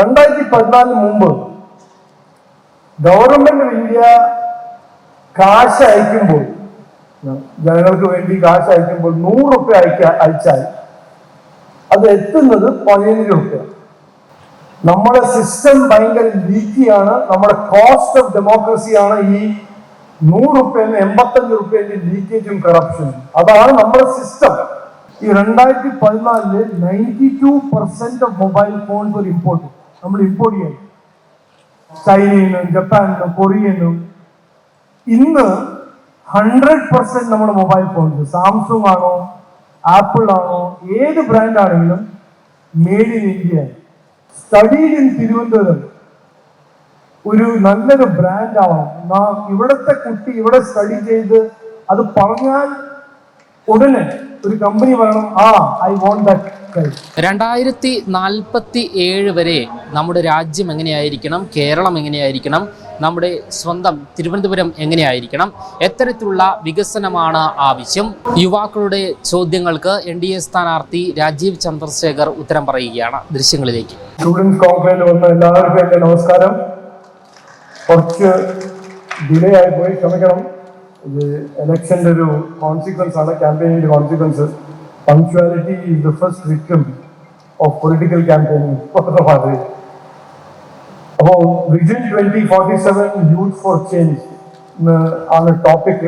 രണ്ടായിരത്തി പതിനാലിന് മുമ്പ് ഗവൺമെന്റ് ഓഫ് ഇന്ത്യ കാശ് അയക്കുമ്പോൾ ജനങ്ങൾക്ക് വേണ്ടി കാശ് അയക്കുമ്പോൾ നൂറ് റുപ്യ അയക്ക അയച്ചാൽ അത് എത്തുന്നത് പതിനഞ്ച് റുപ്യ. നമ്മുടെ സിസ്റ്റം ഭയങ്കര ലീക്കിയാണ് നമ്മുടെ കോസ്റ്റ് ഓഫ് ഡെമോക്രസിയാണ് ഈ നൂറ് റുപ്യന് എൺപത്തഞ്ച് റുപ്യന്റെ ലീക്കേജും കറപ്ഷനും അതാണ് നമ്മുടെ സിസ്റ്റം ഈ രണ്ടായിരത്തി പതിനാലിൽ ninety two percent of mobile phones ഒരു ഇമ്പോർട്ട് നമ്മൾ ഇമ്പോർട്ട് ചെയ്യണം. ചൈനയിലും ജപ്പാനിലും കൊറിയയിലും. ഇന്ന് ഹൺഡ്രഡ് പെർസെന്റ് നമ്മുടെ മൊബൈൽ ഫോൺസ് സാംസങ് ആണോ ആപ്പിൾ ആണോ ഏത് ബ്രാൻഡ് ആണെങ്കിലും made in India studied in Thiruvananthapuram ഒരു നല്ലൊരു ബ്രാൻഡ് ആവാം ഇവിടുത്തെ കുട്ടി ഇവിടെ സ്റ്റഡി ചെയ്ത് അത് പറഞ്ഞാൽ ഉടനെ ഒരു കമ്പനി പറയണം ആ ഐ വോണ്ട് ദാറ്റ് രണ്ടായിരത്തി നാൽപ്പത്തി ഏഴ് വരെ നമ്മുടെ രാജ്യം എങ്ങനെയായിരിക്കണം? കേരളം എങ്ങനെയായിരിക്കണം? നമ്മുടെ സ്വന്തം തിരുവനന്തപുരം എങ്ങനെയായിരിക്കണം? എത്തരത്തിലുള്ള വികസനമാണ് ആവശ്യം. യുവാക്കളുടെ ചോദ്യങ്ങൾക്ക് എൻ ഡി എ സ്ഥാനാർത്ഥി രാജീവ് ചന്ദ്രശേഖർ ഉത്തരം പറയുകയാണ് ദൃശ്യങ്ങളിലേക്ക്. സ്റ്റുഡൻസ് കോൺക്ലേവിൽ വന്ന എല്ലാവർക്കും എന്റെ നമസ്കാരം. കുറച്ച് ഡിലേ ആയിപ്പോയി ക്ഷമിക്കണം. ഇത് എലക്ഷന്റെ ഒരു കോൺസിക്വൻസ് ആണ് ക്യാമ്പയിനിന്റെ consequence punctuality is the first victim of political campaigning മാതിരി അപ്പോൾ vision twenty forty seven youth for change ആണ് ടോപ്പിക്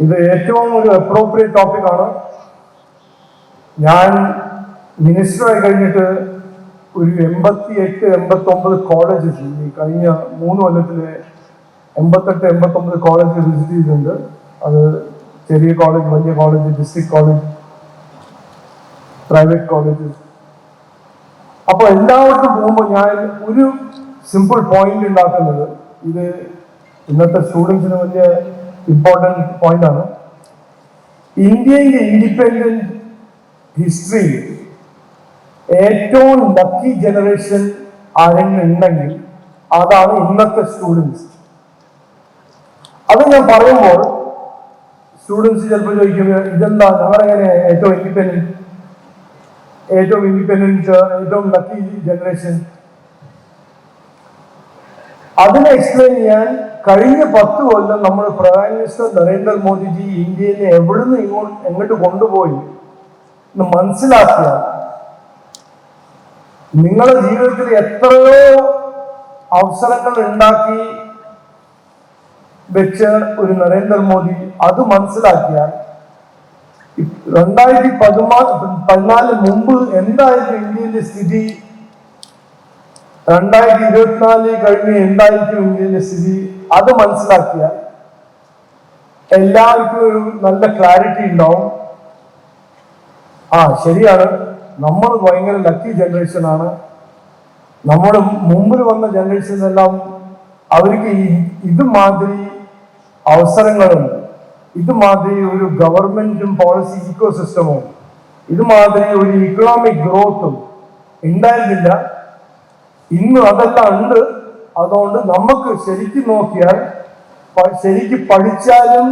ഇത് ഏറ്റവും ഒരു അപ്രോപ്രിയേറ്റ് ടോപ്പിക്കാണ് ഞാൻ മിനിസ്റ്ററായി കഴിഞ്ഞിട്ട് ഒരു എൺപത്തി എട്ട് എൺപത്തി ഒമ്പത് കോളേജസ് ഈ കഴിഞ്ഞ മൂന്ന് കൊല്ലത്തിൽ എൺപത്തെട്ട് എൺപത്തി ഒമ്പത് കോളേജ് വിസിറ്റ് ചെയ്തിട്ടുണ്ട്. അത് ചെറിയ കോളേജ് വലിയ college district college private colleges അപ്പോൾ എല്ലായിടത്തും പോകുമ്പോൾ ഞാൻ ഒരു സിമ്പിൾ പോയിന്റ് ഉണ്ടാക്കുന്നത് ഇത് ഇന്നത്തെ സ്റ്റുഡൻസിന് വലിയ ഇമ്പോർട്ടന്റ് പോയിന്റ് ആണ്. ഇന്ത്യയിലെ ഇൻഡിപെൻഡന്റ് ഹിസ്റ്ററി ഏറ്റവും ലക്കി ജനറേഷൻ ആരെങ്കിലും ഉണ്ടെങ്കിൽ അതാണ് ഇന്നത്തെ സ്റ്റുഡൻസ് അത് ഞാൻ പറയുമ്പോൾ സ്റ്റുഡൻസ് ചിലപ്പോൾ ചോദിക്കുന്നത് ഇതെന്താ? ഞങ്ങളെങ്ങനെ ഏറ്റവും ഇൻഡിപെൻഡന്റ് ഏറ്റവും ഇൻഡിപെൻഡന്റ് ഏറ്റവും ലക്കി ജനറേഷൻ അതിനെ എക്സ്പ്ലെയിൻ ചെയ്യാൻ കഴിഞ്ഞ പത്ത് കൊല്ലം നമ്മൾ പ്രധാന മിനിസ്റ്റർ നരേന്ദ്രമോദിജി ഇന്ത്യയിലെ എവിടുന്ന് ഇങ്ങോട്ട് എങ്ങോട്ട് കൊണ്ടുപോയി എന്ന് മനസ്സിലാക്കിയ നിങ്ങളുടെ ജീവിതത്തിൽ എത്രയോ അവസരങ്ങൾ ഉണ്ടാക്കി വെച്ച് ഒരു നരേന്ദ്രമോദി അത് മനസ്സിലാക്കിയാൽ രണ്ടായിരത്തി പതിമാ പതിനാലിന് മുമ്പ് എന്തായിരുന്നു ഇന്ത്യയിലെ സ്ഥിതി? രണ്ടായിരത്തി ഇരുപത്തിനാലിൽ കഴിഞ്ഞ് എന്തായിരിക്കും ഇന്ത്യയിലെ സ്ഥിതി? അത് മനസ്സിലാക്കിയാൽ എല്ലാവർക്കും ഒരു നല്ല ക്ലാരിറ്റി ഉണ്ടാവും. ആ ശരിയാണ്. നമ്മൾ ഭയങ്കര ലക്കി ആണ്. നമ്മുടെ മുമ്പിൽ വന്ന ജനറേഷൻസ് എല്ലാം അവർക്ക് ഈ ഇതുമാതിരി അവസരങ്ങളും ഇതുമാതിരി ഒരു ഗവൺമെന്റും പോളിസി ഇക്കോ സിസ്റ്റമും ഇതുമാതിരി ഒരു ഇക്കണോമിക് ഗ്രോത്തും ഉണ്ടായിരുന്നില്ല. ഇന്ന് അതെല്ലാം ഉണ്ട്. അതുകൊണ്ട് നമുക്ക് ശരിക്കും നോക്കിയാൽ ശരിക്കും പഠിച്ചാലും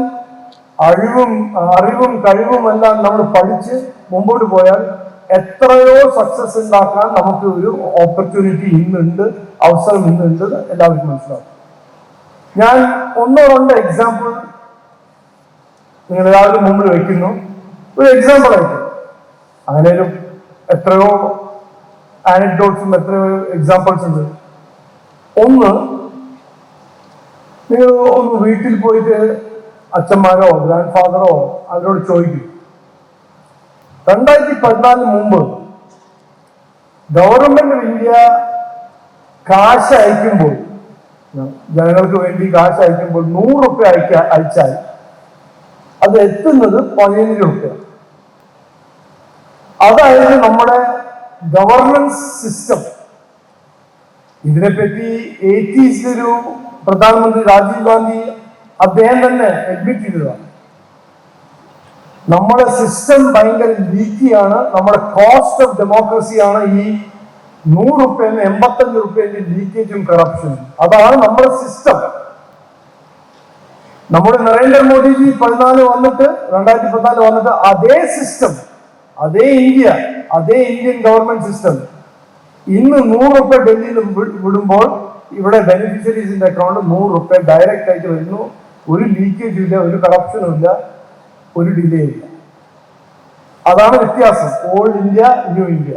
അറിവും അറിവും കഴിവും എല്ലാം നമ്മൾ പഠിച്ച് മുമ്പോട്ട് പോയാൽ എത്രയോ സക്സസ് ഉണ്ടാക്കാൻ നമുക്ക് ഒരു ഓപ്പർച്യൂണിറ്റി ഇന്നുണ്ട് അവസരം ഇന്നുണ്ട് എല്ലാവർക്കും മനസ്സിലാവും. ഞാൻ ഒന്നോ രണ്ടോ എക്സാമ്പിൾ നിങ്ങൾ എല്ലാവരും മുമ്പിൽ വയ്ക്കുന്നു ഒരു എക്സാമ്പിൾ ആയിട്ട്. അങ്ങനെ ഒരു എത്രയോ ആനഡോട്ട്സും എത്രയോ എക്സാമ്പിൾസ് ഉണ്ട്. ഒന്ന് നിങ്ങൾ ഒന്ന് വീട്ടിൽ പോയിട്ട് അച്ഛന്മാരോ ഗ്രാൻഡ് ഫാദറോ അവരോട് ചോദിക്കും. രണ്ടായിരത്തി പതിനാലിന് മുമ്പ് ഗവൺമെന്റ് ഓഫ് ഇന്ത്യ കാശ് അയക്കുമ്പോൾ ജനങ്ങൾക്ക് വേണ്ടി കാശ് അയക്കുമ്പോൾ നൂറ് റുപ്യ അയക്ക അയച്ചാൽ അത് എത്തുന്നത് പതിനഞ്ച് റുപ്യ അതായത് നമ്മുടെ ഗവർണൻസ് സിസ്റ്റം ഇതിനെപ്പറ്റി എയ്റ്റീസിലൊരു പ്രധാനമന്ത്രി രാജീവ് ഗാന്ധി അദ്ദേഹം തന്നെ അഡ്മിറ്റ് ചെയ്തതാണ്. നമ്മുടെ സിസ്റ്റം ഭയങ്കര ലീക്കിയാണ് നമ്മുടെ കോസ്റ്റ് ഓഫ് ഡെമോക്രസിയാണ് ഈ നൂറ് റുപ്യന് എൺപത്തഞ്ച് റുപ്യന്റെ ലീക്കേജും കറപ്ഷനും അതാണ് നമ്മുടെ സിസ്റ്റം നമ്മുടെ നരേന്ദ്രമോദിജി പതിനാല് വന്നിട്ട് രണ്ടായിരത്തി പതിനാല് വന്നിട്ട് അതേ സിസ്റ്റം അതേ ഇന്ത്യ അതേ ഇന്ത്യൻ ഗവൺമെന്റ് സിസ്റ്റം ഇന്ന് നൂറ് റുപ്യ ഡൽഹിയിൽ വിടുമ്പോൾ ഇവിടെ ബെനിഫിഷ്യറീസിന്റെ അക്കൗണ്ട് നൂറ് റുപ്യ ഡയറക്റ്റ് ആയിട്ട് വരുന്നു. ഒരു ലീക്കേജും ഇല്ല ഒരു കറപ്ഷനും ഇല്ല ഒരു ഡിലേ ഇല്ല. അതാണ് വ്യത്യാസം. ഓൾഡ് ഇന്ത്യ ന്യൂ ഇന്ത്യ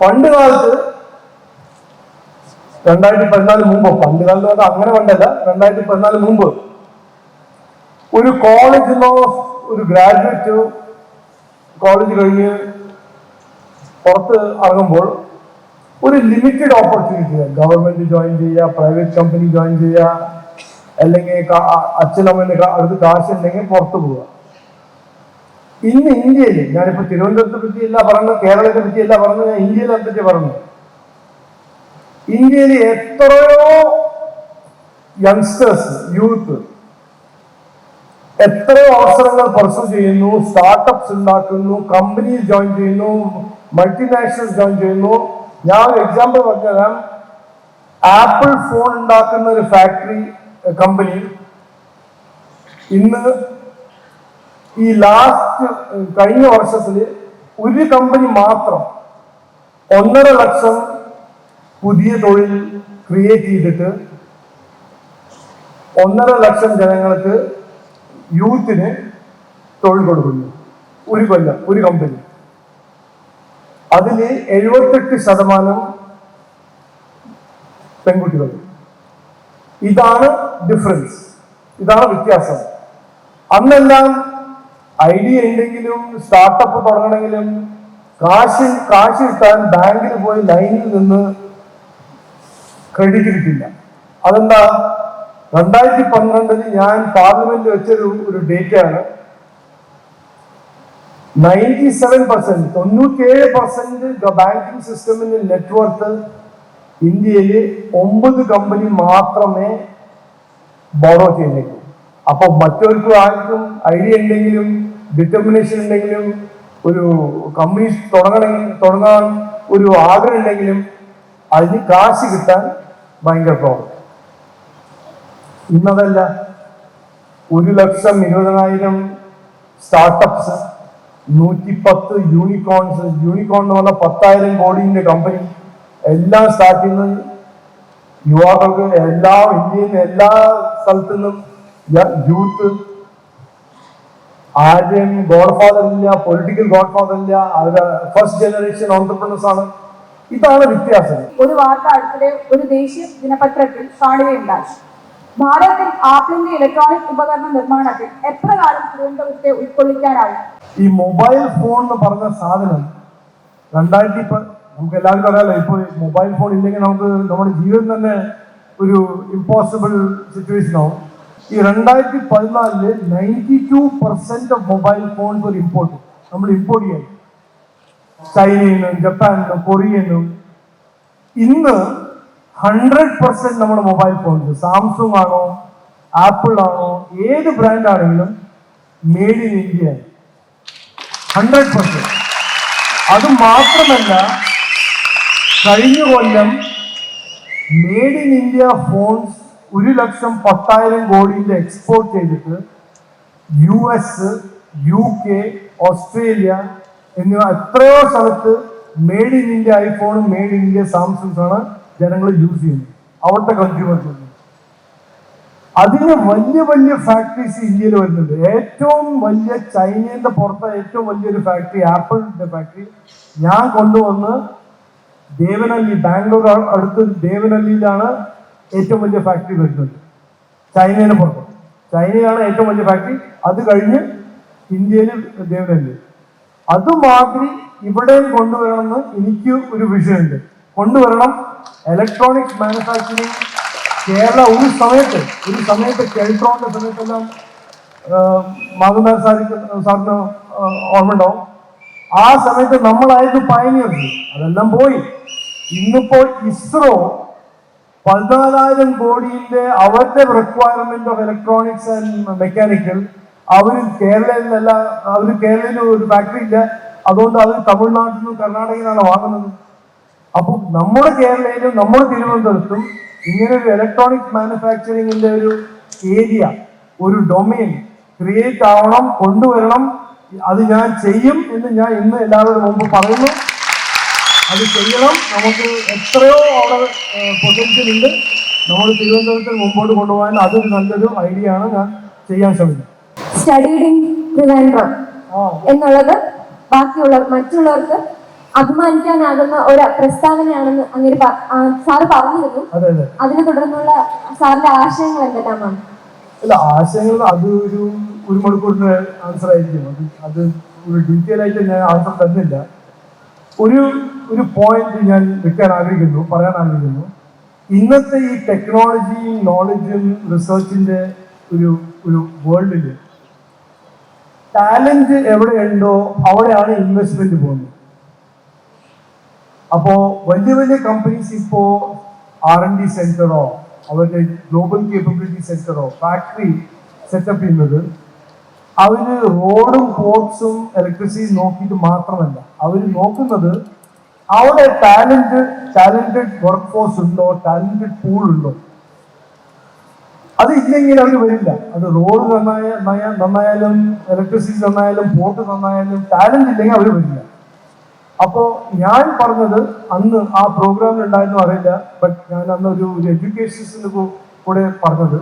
പണ്ട് കാലത്ത് രണ്ടായിരത്തി പതിനാല് മുമ്പ് പണ്ട് കാലത്ത് അങ്ങനെ പണ്ടല്ല രണ്ടായിരത്തി പതിനാല് മുമ്പ് ഒരു കോളേജിലോ ഒരു ഗ്രാജുവേറ്റ് കോളേജ് കഴിഞ്ഞ് പുറത്ത് ഇറങ്ങുമ്പോൾ ഒരു ലിമിറ്റഡ് ഓപ്പർച്യൂണിറ്റി ഗവൺമെന്റ് ജോയിൻ ചെയ്യുക പ്രൈവറ്റ് കമ്പനി ജോയിൻ ചെയ്യുക അല്ലെങ്കിൽ അച്ഛനമ്മ അടുത്ത് കാശ് ഉണ്ടെങ്കിൽ അടുത്ത് കാശുണ്ടെങ്കിൽ പുറത്ത് പോവുക. ഇന്ന് ഇന്ത്യയിൽ ഞാനിപ്പോ തിരുവനന്തപുരത്തെ പറ്റിയല്ല പറഞ്ഞു കേരളത്തെ പറ്റിയല്ല പറഞ്ഞു ഞാൻ ഇന്ത്യയിലെ പറ്റി പറഞ്ഞു? ഇന്ത്യയിൽ എത്രയോ യങ്സ്റ്റേഴ്സ് യൂത്ത് എത്രയോ അവസരങ്ങൾ പർസൂ ചെയ്യുന്നു സ്റ്റാർട്ടപ്സ് ഉണ്ടാക്കുന്നു കമ്പനീസ് ജോയിൻ ചെയ്യുന്നു മൾട്ടിനാഷണൽസ് ജോയിൻ ചെയ്യുന്നു. ഞാൻ ഒരു എക്സാമ്പിൾ പറഞ്ഞുതരാം. ആപ്പിൾ ഫോൺ ഉണ്ടാക്കുന്ന ഒരു ഫാക്ടറി കമ്പനി ഇന്ന് ഈ ലാസ്റ്റ് കഴിഞ്ഞ വർഷത്തിൽ ഒരു കമ്പനി മാത്രം ഒന്നര ലക്ഷം പുതിയ തൊഴിൽ ക്രിയേറ്റ് ചെയ്തിട്ട് ഒന്നര ലക്ഷം ജനങ്ങൾക്ക് യൂത്തിന് തൊഴിൽ കൊടുക്കുന്നു. ഒരു കൊല്ലം ഒരു കമ്പനി അതിൽ എഴുപത്തെട്ട് ശതമാനം പെൺകുട്ടികൾ. ഇതാണ് ഡിഫറൻസ് ഇതാണ് വ്യത്യാസം. അന്നെല്ലാം ഐഡിയ ഉണ്ടെങ്കിലും സ്റ്റാർട്ടപ്പ് തുടങ്ങണമെങ്കിലും കാശ് കാശ് കിട്ടാൻ ബാങ്കിൽ പോയി ലൈനിൽ നിന്ന് ക്രെഡിറ്റ് കിട്ടില്ല. അതെന്താ? രണ്ടായിരത്തി പന്ത്രണ്ടിൽ ഞാൻ പാർലമെന്റിൽ വെച്ചൊരു ഒരു ഡേറ്റ ആണ്. നയന്റി സെവൻ പെർസെന്റ് തൊണ്ണൂറ്റിയേഴ് പെർസെന്റ് ബാങ്കിങ് സിസ്റ്റമിന്റെ നെറ്റ്വർക്ക് ഇന്ത്യയിൽ ഒമ്പത് കമ്പനി മാത്രമേ ബോറോ ചെയ്യുന്നുള്ളൂ അപ്പൊ മറ്റവർക്ക് ആർക്കും ഐഡിയ ഉണ്ടെങ്കിലും ഡിറ്റർമിനേഷൻ ഉണ്ടെങ്കിലും ഒരു കമ്പനി തുടങ്ങണമെങ്കിൽ തുടങ്ങാൻ ഒരു ആഗ്രഹം ഉണ്ടെങ്കിലും അതിന് കാശ് കിട്ടാൻ ഭയങ്കര പ്രോബ്ലം ഇന്നതല്ല. ഒരു ലക്ഷം ഇരുപതിനായിരം സ്റ്റാർട്ടപ്സ് നൂറ്റിപ്പത്ത് യൂണിക്കോൺസ് യൂണിക്കോൺ എന്ന് പറഞ്ഞ പത്തായിരം കോടിന്റെ കമ്പനി എല്ലാം സ്റ്റാർട്ട് ചെയ്യുന്നത് യുവാക്കൾക്ക് എല്ലാ ഇന്ത്യയിൽ എല്ലാ സ്ഥലത്തു നിന്നും യൂത്ത് ആരുടെയും ഗോഡ് ഫാദർ ഇല്ല പൊളിറ്റിക്കൽ ഗോഡ് ഫാദർ ഇല്ല അവരുടെ ഫസ്റ്റ് ജനറേഷൻ ഓണ്ടർപ്രണേഴ്സ് ആണ്. ഇതാണ് വ്യത്യാസം. ഒരു വാർത്ത അടുത്തിടെ ഒരു ദേശീയ ദിനപത്രത്തിൽ കാണുകയുണ്ടായി ഭാരതത്തിൽ ആപ്പിളിന്റെ ഇലക്ട്രോണിക് ഉപകരണ നിർമ്മാണത്തിൽ എപ്രകാരം തിരുവനന്തപുരത്തെ ഉൾക്കൊള്ളിക്കാനാവും ഈ മൊബൈൽ ഫോൺ എന്ന് പറഞ്ഞ സാധനം രണ്ടായിരത്തി നമുക്ക് എല്ലാവർക്കും അറിയാലോ ഇപ്പൊ മൊബൈൽ ഫോൺ ഇല്ലെങ്കിൽ നമുക്ക് നമ്മുടെ ജീവിതം തന്നെ ഒരു ഇമ്പോസിബിൾ സിറ്റുവേഷൻ ആവും. ഈ രണ്ടായിരത്തി പതിനാലിൽ ninety two percent of mobile phones ഒരു ഇമ്പോർട്ട് നമ്മൾ ഇമ്പോർട്ട് ചെയ്യാൻ ചൈനയിലും ജപ്പാനിലും നിന്നും ഇന്ന് ഹൺഡ്രഡ് പെർസെന്റ് നമ്മുടെ മൊബൈൽ ഫോൺസ് സാംസങ് ആണോ ആപ്പിൾ ആണോ ഏത് ബ്രാൻഡ് ആണെങ്കിലും made in India hundred percent അത് മാത്രമല്ല കഴിഞ്ഞ കൊല്ലം മെയ്ഡ് ഇൻ ഇന്ത്യ ഫോൺസ് ഒരു ലക്ഷം പത്തായിരം കോടിന്റെ എക്സ്പോർട്ട് ചെയ്തിട്ട് U S U K Australia എന്നിവ എത്രയോ സ്ഥലത്ത് മെയ്ഡ് ഇൻ ഇന്ത്യ ഐഫോണും മെയ്ഡ് ഇൻ ഇന്ത്യ സാംസങ്സ് ആണ് ജനങ്ങൾ യൂസ് ചെയ്യുന്നത്. അവിടുത്തെ കൺസ്യൂമേഴ്സ് അതിന് വലിയ വലിയ ഫാക്ടറീസ് ഇന്ത്യയിൽ വരുന്നുണ്ട്. ഏറ്റവും വലിയ ചൈനയുടെ പുറത്തെ ഏറ്റവും വലിയൊരു ഫാക്ടറി ആപ്പിളിന്റെ ഫാക്ടറി ഞാൻ കൊണ്ടുവന്ന് ദേവനല്ലി ബാംഗ്ലൂർ അടുത്ത് ദേവനല്ലിയിലാണ് ഏറ്റവും വലിയ ഫാക്ടറി വരുന്നത് ചൈനയിലെ പുറത്ത്. ചൈനയാണ് ഏറ്റവും വലിയ ഫാക്ടറി അത് കഴിഞ്ഞ് ഇന്ത്യയിലും ദേവനല്ലി അതുമാതിരി ഇവിടെയും കൊണ്ടുവരണമെന്ന് എനിക്ക് ഒരു വിഷയമുണ്ട്. കൊണ്ടുവരണം ഇലക്ട്രോണിക്സ് മാനുഫാക്ചറിങ് കേരള ഒരു സമയത്ത് ഒരു സമയത്ത് കെൽട്രോണിന്റെ സമയത്തെല്ലാം മാധുനാർ സാരിക്ക് സാറിന് ഓർമ്മ ഉണ്ടാവും ആ സമയത്ത് നമ്മളായിരുന്നു പയനിയർ അതെല്ലാം പോയി. ഇന്നിപ്പോൾ ഇസ്രോ പതിനാലായിരം കോടിയിന്റെ അവരുടെ requirement of electronics and mechanical അവർ കേരളയിലല്ല അവർ കേരളയിൽ ഒരു ഫാക്ടറി ഇല്ല. അതുകൊണ്ട് അവർ തമിഴ്നാട്ടിൽ നിന്നും കർണാടകയിൽ നിന്നാണ് വാങ്ങുന്നത്. അപ്പോൾ നമ്മുടെ കേരളയിലും നമ്മുടെ തിരുവനന്തപുരത്തും ഇങ്ങനെ ഒരു ഇലക്ട്രോണിക് മാനുഫാക്ചറിങ്ങിന്റെ ഒരു ഏരിയ ഒരു ഡൊമൈൻ ക്രിയേറ്റ് ആവണം കൊണ്ടുവരണം അത് ഞാൻ ചെയ്യും എന്ന് ഞാൻ ഇന്ന് എല്ലാവരുടെ മുമ്പ് പറയുന്നു. അത് ചെയ്യണം. നമുക്ക് എത്രയോ അവിടെ പൊട്ടൻഷ്യൽ ഉണ്ട്. നമ്മൾ തിരുവനന്തപുരത്തിന് മുമ്പോട്ട് കൊണ്ടുപോകാൻ അതൊരു നല്ലൊരു ഐഡിയ ആണ് ഞാൻ ചെയ്യാൻ ശ്രമിക്കുന്നത്. സ്റ്റഡീഡ് ഇൻ ട്രിവാൻഡ്രം എന്നുള്ളത് ബാക്കിയുള്ളവർ മറ്റുള്ളവർക്ക് അഭിമാനിക്കാനാകുന്ന ഒരു പ്രസ്താവനയാണെന്ന് അങ്ങനെ സാറ് പറഞ്ഞിരുന്നു. അതെ അതെ. അതിനെ തുടർന്നുള്ള സാറിന്റെ ആശയങ്ങൾ എന്തെല്ലാമാണ് അല്ല ആശയങ്ങൾ അത് ഒരു ഒരു മണിക്കൂറിന്റെ ആൻസർ ആയിരിക്കും. അത് അത് ഒരു ഡീറ്റെയിൽ ആയിട്ട് ഞാൻ ആൻസർ തന്നില്ല. ഒരു ഒരു പോയിന്റ് ഞാൻ വെക്കാൻ ആഗ്രഹിക്കുന്നു പറയാൻ ആഗ്രഹിക്കുന്നു. ഇന്നത്തെ ഈ ടെക്നോളജിയും നോളജും റിസർച്ചിന്റെ ഒരു ഒരു വേൾഡിൽ ടാലന്റ് എവിടെയുണ്ടോ അവിടെയാണ് ഇൻവെസ്റ്റ്മെന്റ് പോകുന്നത്. അപ്പോ വലിയ വലിയ കമ്പനീസ് ഇപ്പോ ആർ എൻ ഡി സെന്ററോ അവരുടെ ഗ്ലോബൽ കേപ്പബിലിറ്റി സെന്ററോ ഫാക്ടറി സെറ്റപ്പ് ചെയ്യുന്നത് അവർ റോഡും പോർട്സും ഇലക്ട്രിസിറ്റി നോക്കിയിട്ട് മാത്രമല്ല. അവർ നോക്കുന്നത് അവിടെ ടാലന്റ് ടാലന്റഡ് വർക്ക് ഫോഴ്സ് ഉണ്ടോ? ടാലന്റഡ് പൂൾ ഉണ്ടോ? അത് ഇല്ലെങ്കിൽ അവർ വരില്ല. അത് റോഡ് നന്നായ നന്നായ- നന്നായാലും ഇലക്ട്രിസിറ്റി നന്നായാലും പോർട്ട് നന്നായാലും ടാലന്റ് ഇല്ലെങ്കിൽ അവർ വരില്ല. അപ്പോ ഞാൻ പറഞ്ഞത് അന്ന് ആ പ്രോഗ്രാമിൽ ഉണ്ടായിരുന്നു അറിയില്ല ബട്ട് ഞാൻ അന്ന് ഒരു എഡ്യൂക്കേഷൻസിന് കൂടെ പറഞ്ഞത്.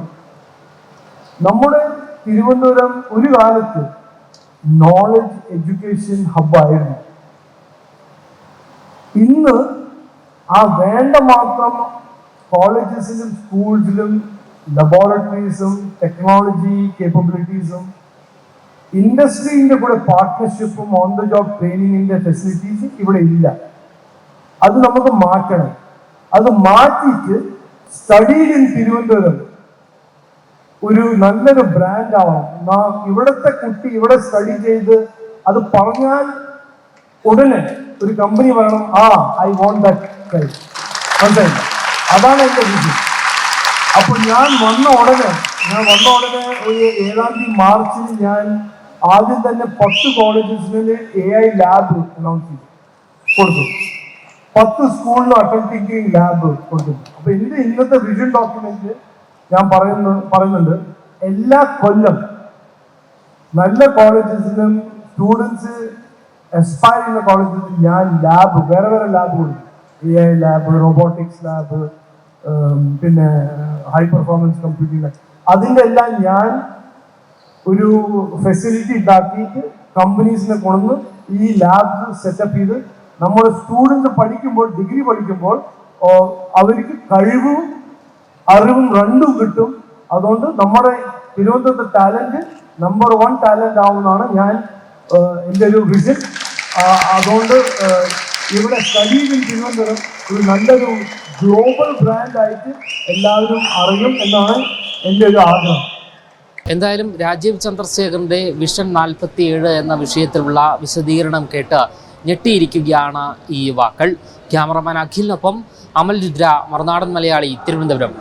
നമ്മുടെ തിരുവനന്തപുരം ഒരു കാലത്ത് നോളജ് എഡ്യൂക്കേഷൻ ഹബ്ബായിരുന്നു ഇന്ന് ആ വേണ്ട മാത്രം കോളേജസിലും സ്കൂൾസിലും ലബോറട്ടറീസും ടെക്നോളജി കേപ്പബിലിറ്റീസും ഇൻഡസ്ട്രീന്റെ കൂടെ പാർട്ട്ണർഷിപ്പും ഓൺ ദ ജോബ് ട്രെയിനിങ്ങിന്റെ ഫെസിലിറ്റീസ് ഇവിടെ ഇല്ല. അത് നമുക്ക് മാറ്റണം. അത് മാറ്റിയിട്ട് സ്റ്റഡീഡ് ഇൻ തിരുവനന്തപുരം ഒരു നല്ലൊരു ബ്രാൻഡ് ആവണം. ഇവിടുത്തെ കുട്ടി ഇവിടെ സ്റ്റഡി ചെയ്ത് അത് പറഞ്ഞാൽ ഉടനെ ഒരു കമ്പനി പറയണം ആ ഐ വോണ്ട് ദാറ്റ് അതാണ് എന്റെ വിധി. അപ്പൊ ഞാൻ വന്ന ഉടനെ ഞാൻ വന്ന ഉടനെ ഒരു ഏഴാം തീയതി മാർച്ചിൽ ഞാൻ ആദ്യം തന്നെ പത്ത് കോളേജസിൽ എ ഐ ലാബ് അനൗൺസ് ചെയ്തു. കൊടുത്തു. പത്ത് സ്കൂളിലും അട്ടന്റിംഗ് ലാബ് കൊടുത്തു. അപ്പൊ എന്റെ ഇന്നത്തെ വിഷൻ ഡോക്യുമെന്റ് ഞാൻ പറയുന്നു പറയുന്നുണ്ട്. എല്ലാ കൊല്ലം നല്ല കോളേജസിലും സ്റ്റുഡൻസ് എക്സ്പയർ ചെയ്യുന്ന കോളേജസിൽ ഞാൻ ലാബ് വേറെ വേറെ ലാബുകൾ A I lab robotics lab പിന്നെ ഹൈ പെർഫോമൻസ് കമ്പ്യൂട്ടിംഗ് അതിന്റെ എല്ലാം ഞാൻ ഒരു ഫെസിലിറ്റി ഉണ്ടാക്കിയിട്ട് കമ്പനീസിനെ കൊണ്ടുവന്ന് ഈ ലാബ് സെറ്റപ്പ് ചെയ്ത് നമ്മുടെ സ്റ്റുഡൻസ് പഠിക്കുമ്പോൾ ഡിഗ്രി പഠിക്കുമ്പോൾ അവർക്ക് കഴിവും അറിവും രണ്ടും കിട്ടും. അതുകൊണ്ട് നമ്മുടെ തിരുവനന്തപുരത്തെ ടാലന്റ് നമ്പർ വൺ ടാലന്റ് ആവുമെന്നാണ് ഞാൻ എന്റെ ഒരു വിഷൻ അതുകൊണ്ട് ഇവിടെ സ്റ്റഡി തിരുവനന്തപുരം ഒരു നല്ലൊരു ഗ്ലോബൽ ബ്രാൻഡായിട്ട് എല്ലാവരും അറിയും എന്നാണ് എന്റെ ഒരു ആഗ്രഹം. എന്തായാലും രാജീവ് ചന്ദ്രശേഖറിന്റെ വിഷൻ നാൽപ്പത്തി ഏഴ് എന്ന വിഷയത്തിലുള്ള വിശദീകരണം കേട്ട് ഞെട്ടിയിരിക്കുകയാണ് ഈ യുവാക്കൾ ക്യാമറമാൻ അഖിലിനൊപ്പം അമൽ രുദ്ര മറുനാടൻ മലയാളി തിരുവനന്തപുരം.